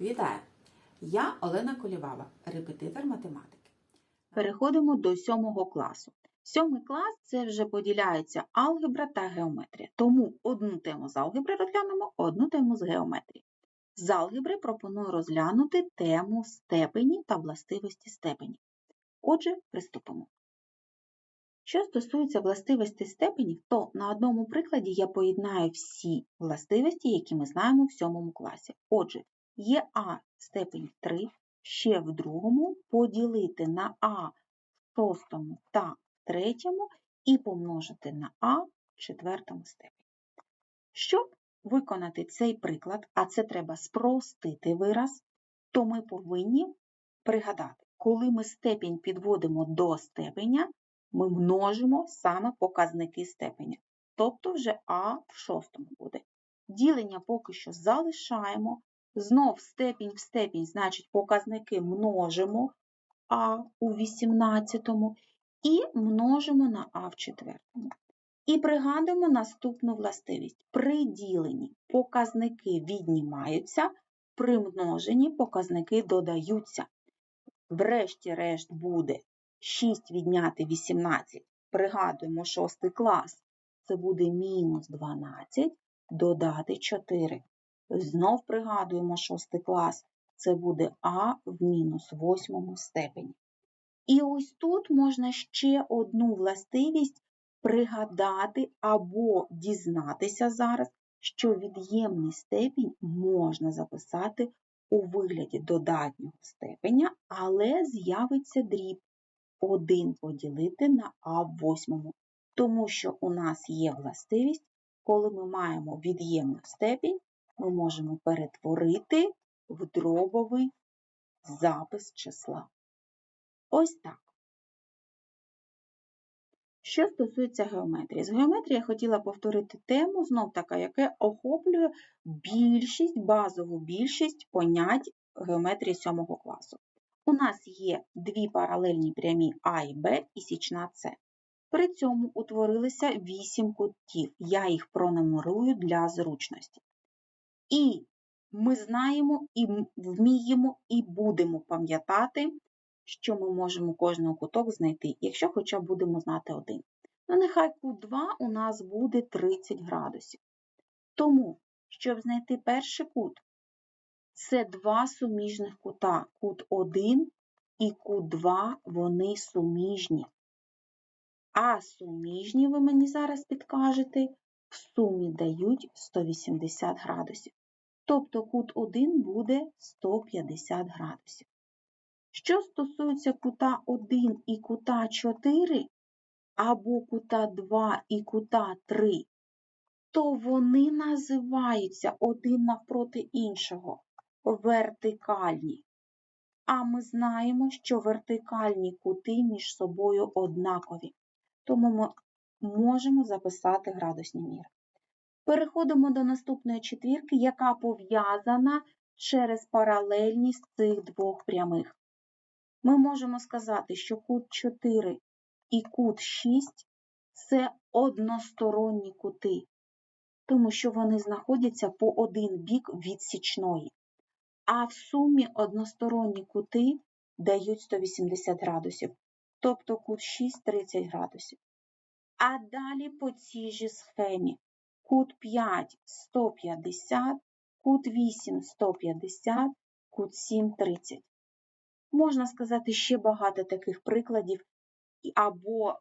Вітаю! Я Олена Колівава, репетитор математики. Переходимо до сьомого класу. Сьомий клас це вже поділяється алгебра та геометрія. Тому одну тему з алгебри розглянемо, одну тему з геометрії. З алгебри пропоную розглянути тему степені та властивості степені. Отже, приступимо. Що стосується властивості степенів, то на одному прикладі я поєднаю всі властивості, які ми знаємо в сьомому класі. Отже, є А в степені 3, ще в другому поділити на А в шостому та третьому і помножити на А в четвертому степені. Щоб виконати цей приклад, а це треба спростити вираз, то ми повинні пригадати, коли ми степінь підводимо до степеня, ми множимо саме показники степеня. Тобто вже А в шостому буде. Ділення поки що залишаємо. Знов степінь в степінь, значить, показники множимо А у 18 і множимо на А в четвертому. І пригадуємо наступну властивість. При діленні показники віднімаються, при множенні показники додаються. Врешті-решт буде 6 відняти 18. Пригадуємо 6 клас. Це буде мінус 12, додати 4. Знов пригадуємо 6 клас. Це буде А в мінус 8 степені. І ось тут можна ще одну властивість пригадати або дізнатися зараз, що від'ємний степінь можна записати у вигляді додатнього степеня, але з'явиться дріб 1 поділити на А в восьмому. Тому що у нас є властивість, коли ми маємо від'ємну степінь, ми можемо перетворити в дробовий запис числа. Ось так. Що стосується геометрії. З геометрії я хотіла повторити тему, знов така, яка охоплює більшість, базову більшість понять геометрії 7 класу. У нас є дві паралельні прямі А і Б і січна С. При цьому утворилися 8 кутів. Я їх пронумерую для зручності. І ми знаємо, і вміємо, і будемо пам'ятати, що ми можемо кожного куток знайти, якщо хоча б будемо знати один. Ну, нехай кут 2 у нас буде 30 градусів. Тому, щоб знайти перший кут, це два суміжних кута. Кут 1 і кут 2, вони суміжні. А суміжні, ви мені зараз підкажете, в сумі дають 180 градусів. Тобто кут 1 буде 150 градусів. Що стосується кута 1 і кута 4, або кута 2 і кута 3, то вони називаються один навпроти іншого вертикальні. А ми знаємо, що вертикальні кути між собою однакові. Тому ми можемо записати градусні міри. Переходимо до наступної четвірки, яка пов'язана через паралельність цих двох прямих. Ми можемо сказати, що кут 4 і кут 6 це односторонні кути, тому що вони знаходяться по один бік від січної. А в сумі односторонні кути дають 180 градусів, тобто кут 6 30 градусів. А далі по цій же схемі кут 5 150, кут 8 150, кут 7 30. Можна сказати ще багато таких прикладів або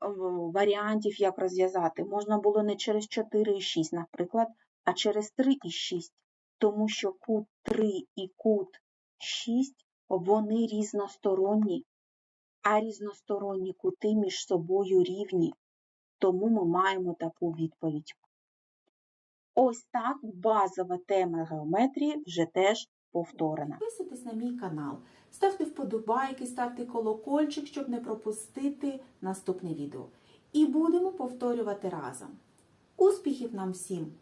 варіантів, як розв'язати. Можна було не через 4 і 6, наприклад, а через 3 і 6, тому що кут 3 і кут 6 вони різносторонні, а різносторонні кути між собою рівні. Тому ми маємо таку відповідь. Ось так базова тема геометрії вже теж повторена. Підписуйтесь на мій канал, ставте вподобайки, ставте колокольчик, щоб не пропустити наступне відео. І будемо повторювати разом. Успіхів нам всім!